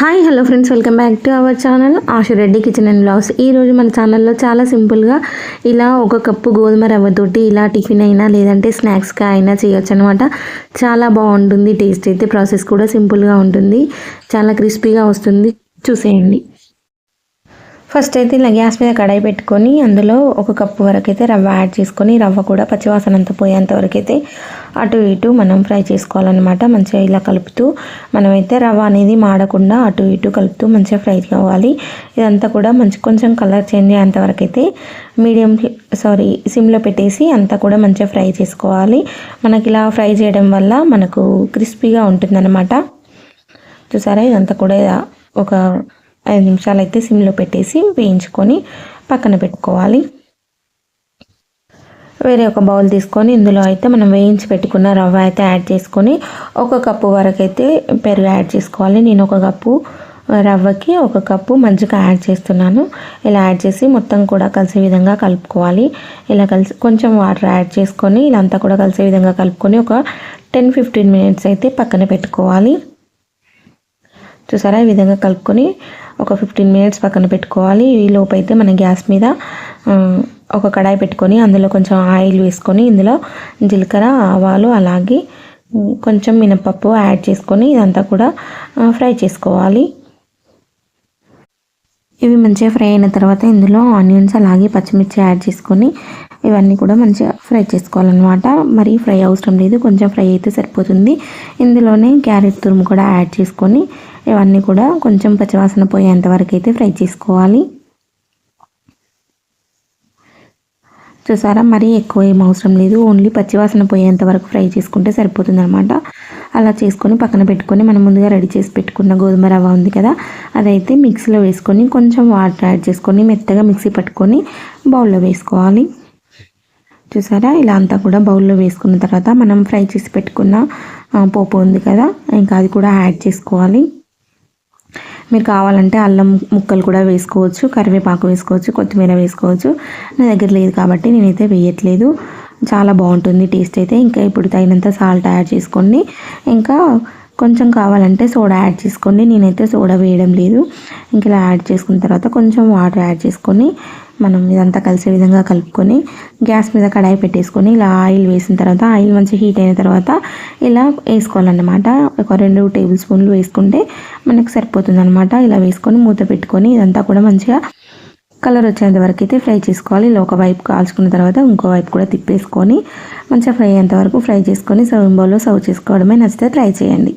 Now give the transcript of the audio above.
Hi hello friends welcome back to our channel Ashu Reddy kitchen and blogs ఈరోజు మన ఛానల్లో చాలా సింపుల్గా ఇలా ఒక కప్పు గోధుమ రవ్వతోటి ఇలా టిఫిన్ అయినా లేదంటే స్నాక్స్గా అయినా చేయొచ్చు అనమాట చాలా బాగుంటుంది టేస్ట్ అయితే ప్రాసెస్ కూడా సింపుల్గా ఉంటుంది. చాలా క్రిస్పీగా వస్తుంది. చూసేయండి. ఫస్ట్ అయితే ఇలా గ్యాస్ మీద కడాయి పెట్టుకొని అందులో ఒక కప్పు వరకు అయితే రవ్వ యాడ్ చేసుకొని రవ్వ కూడా పచ్చివాసన అంతా పోయేంత వరకు అయితే అటు ఇటు మనం ఫ్రై చేసుకోవాలన్నమాట. మంచిగా ఇలా కలుపుతూ మనమైతే రవ్వ అనేది మాడకుండా అటు ఇటు కలుపుతూ మంచిగా ఫ్రై కావాలి. ఇదంతా కూడా మంచి కొంచెం కలర్ చేంజ్ అయ్యేంత వరకు అయితే మీడియం సారీ సిమ్లో పెట్టేసి అంతా కూడా మంచిగా ఫ్రై చేసుకోవాలి. మనకి ఇలా ఫ్రై చేయడం వల్ల మనకు క్రిస్పీగా ఉంటుందన్నమాట. చూసారా? ఇదంతా కూడా ఒక ఐదు నిమిషాలు అయితే సిమ్లో పెట్టేసి వేయించుకొని పక్కన పెట్టుకోవాలి. వేరే ఒక బౌల్ తీసుకొని ఇందులో అయితే మనం వేయించి పెట్టుకున్న రవ్వ అయితే యాడ్ చేసుకొని ఒక కప్పు వరకు అయితే పెరుగు యాడ్ చేసుకోవాలి. నేను ఒక కప్పు రవ్వకి ఒక కప్పు మంచిగా యాడ్ చేస్తున్నాను. ఇలా యాడ్ చేసి మొత్తం కూడా కలిసే విధంగా కలుపుకోవాలి. ఇలా కలిసి కొంచెం వాటర్ యాడ్ చేసుకొని ఇలా అంతా కూడా కలిసే విధంగా కలుపుకొని ఒక టెన్ ఫిఫ్టీన్ మినిట్స్ అయితే పక్కన పెట్టుకోవాలి. చూసారా? ఈ విధంగా కలుపుకొని ఒక ఫిఫ్టీన్ మినిట్స్ పక్కన పెట్టుకోవాలి. ఈ లోపైతే అయితే మన గ్యాస్ మీద ఒక కడాయి పెట్టుకొని అందులో కొంచెం ఆయిల్ వేసుకొని ఇందులో జీలకర్ర ఆవాలు అలాగే కొంచెం మినపప్పు యాడ్ చేసుకొని ఇదంతా కూడా ఫ్రై చేసుకోవాలి. ఇవి మంచిగా ఫ్రై అయిన తర్వాత ఇందులో ఆనియన్స్ అలాగే పచ్చిమిర్చి యాడ్ చేసుకొని ఇవన్నీ కూడా మంచిగా ఫ్రై చేసుకోవాలన్నమాట. మరీ ఫ్రై అవసరం లేదు కొంచెం ఫ్రై అయితే సరిపోతుంది. ఇందులోనే క్యారెట్ తురుము కూడా యాడ్ చేసుకొని ఇవన్నీ కూడా కొంచెం పచ్చివాసన పోయేంత వరకు అయితే ఫ్రై చేసుకోవాలి. చూసారా? మరీ ఎక్కువ ఏం అవసరం లేదు ఓన్లీ పచ్చివాసన పోయేంత వరకు ఫ్రై చేసుకుంటే సరిపోతుంది అనమాట అలా చేసుకొని పక్కన పెట్టుకొని మనం ముందుగా రెడీ చేసి పెట్టుకున్న గోధుమ రవ్వ ఉంది కదా అదైతే మిక్సీలో వేసుకొని కొంచెం వాటర్ యాడ్ చేసుకొని మెత్తగా మిక్సీ పట్టుకొని బౌల్లో వేసుకోవాలి. చూసారా? ఇలా అంతా కూడా బౌల్లో వేసుకున్న తర్వాత మనం ఫ్రై చేసి పెట్టుకున్న పోపు ఉంది కదా ఇంకా అది కూడా యాడ్ చేసుకోవాలి. మీరు కావాలంటే అల్లం ముక్కలు కూడా వేసుకోవచ్చు కరివేపాకు వేసుకోవచ్చు కొత్తిమీర వేసుకోవచ్చు. నా దగ్గర లేదు కాబట్టి నేనైతే వేయట్లేదు. చాలా బాగుంటుంది టేస్ట్ అయితే. ఇంకా ఇప్పుడు తగినంత సాల్ట్ యాడ్ చేసుకోండి ఇంకా కొంచెం కావాలంటే సోడా యాడ్ చేసుకోండి. నేనైతే సోడా వేయడం లేదు. ఇంకా ఇలా యాడ్ చేసుకున్న తర్వాత కొంచెం వాటర్ యాడ్ చేసుకొని మనం ఇదంతా కలిసే విధంగా కలుపుకొని గ్యాస్ మీద కడాయి పెట్టేసుకొని ఇలా ఆయిల్ వేసిన తర్వాత ఆయిల్ మంచి హీట్ అయిన తర్వాత ఇలా వేసుకోవాలన్నమాట. ఒక రెండు టేబుల్ స్పూన్లు వేసుకుంటే మనకు సరిపోతుంది అనమాట ఇలా వేసుకొని మూత పెట్టుకొని ఇదంతా కూడా మంచిగా కలర్ వచ్చేంత వరకు అయితే ఫ్రై చేసుకోవాలి. ఇలా ఒక వైపు కాల్చుకున్న తర్వాత ఇంకో వైపు కూడా తిప్పేసుకొని మంచిగా ఫ్రై అయ్యేంత వరకు ఫ్రై చేసుకొని సర్వింగ్ బౌల్లో సర్వ్ చేసుకోవడమే నచ్చితే ట్రై చేయండి.